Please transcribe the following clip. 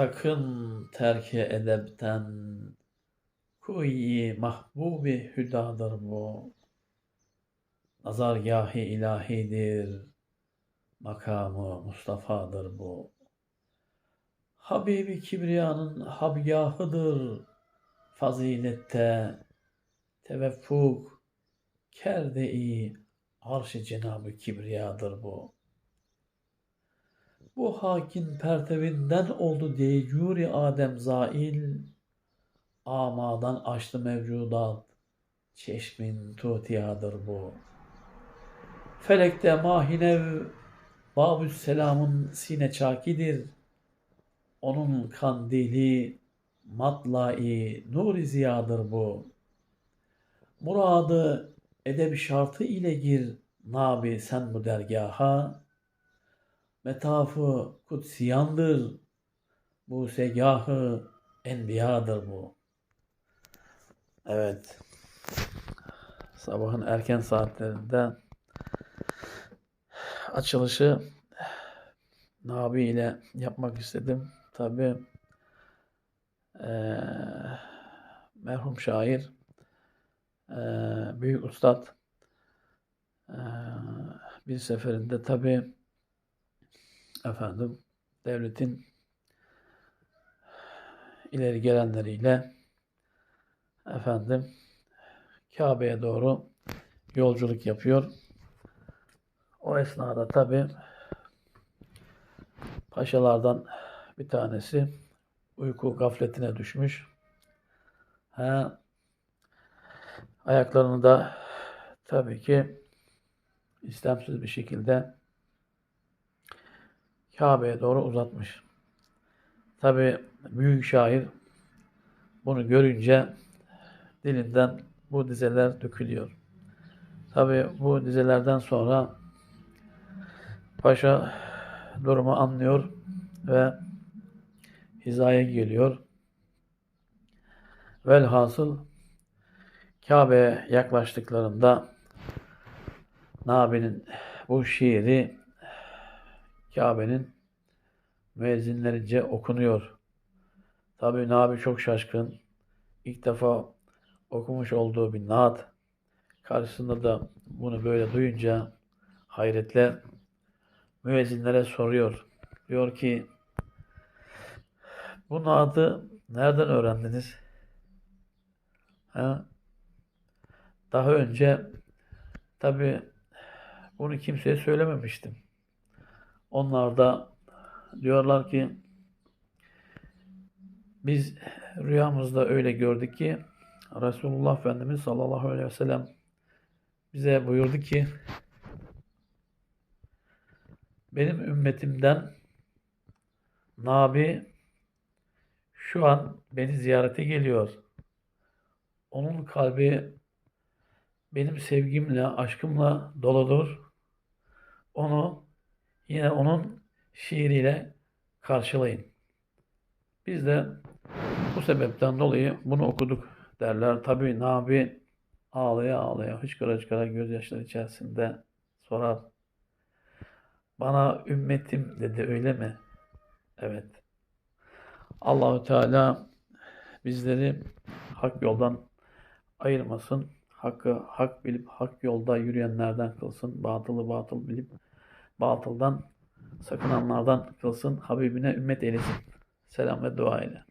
Sakın terki edepten, kuyi mahbubi hüdadır bu. Nazargâhi ilahidir, makamı Mustafa'dır bu. Habibi Kibriya'nın habgahıdır, fazilette, teveffuk, kerde-i arş-ı Cenab-ı Kibriya'dır bu. Bu hakin pertevinden oldu deycuri Adem zail, amadan açtı mevcudat, çeşmin tutiyadır bu. Felekte mahinev, Babüs Selam'ın sine çakidir. Onun kandili, matlai, nur ziyadır bu. Muradı edeb şartı ile gir, nabi sen bu dergaha, metafı kutsiyandır, bu segahı enbiyadır bu. Evet, sabahın erken saatlerinde açılışı Nabi ile yapmak istedim. Tabi merhum şair, eee, büyük ustad eee, bir seferinde tabi efendim devletin ileri gelenleriyle efendim Kabe'ye doğru yolculuk yapıyor. O esnada tabi paşalardan bir tanesi uyku gafletine düşmüş. Ha, ayaklarını da tabii ki istemsiz bir şekilde Kabe'ye doğru uzatmış. Tabi büyük şair bunu görünce dilinden bu dizeler dökülüyor. Tabi bu dizelerden sonra paşa durumu anlıyor ve hizaya geliyor. Velhasıl Kabe'ye yaklaştıklarında Nabi'nin bu şiiri Kabe'nin müezzinlerince okunuyor. Tabi Nabi çok şaşkın. İlk defa okumuş olduğu bir naat. Karşısında da bunu böyle duyunca hayretle müezzinlere soruyor. Diyor ki bu naatı nereden öğrendiniz? Ha? Daha önce tabi bunu kimseye söylememiştim. Onlar da diyorlar ki biz rüyamızda öyle gördük ki Resulullah Efendimiz sallallahu aleyhi ve sellem bize buyurdu ki benim ümmetimden Nabi şu an beni ziyarete geliyor. Onun kalbi benim sevgimle, aşkımla doludur. Onu yine onun şiiriyle karşılayın. Biz de bu sebepten dolayı bunu okuduk derler. Tabi Nabi ağlaya ağlaya, hıçkıra hıçkıra gözyaşları içerisinde sorar. Bana ümmetim dedi öyle mi? Evet. Allahü Teala bizleri hak yoldan ayırmasın. Hakkı hak bilip hak yolda yürüyenlerden kılsın. Batılı batıl bilip batıldan sakınanlardan kılsın. Habibine ümmet eylesin. Selam ve dua ile.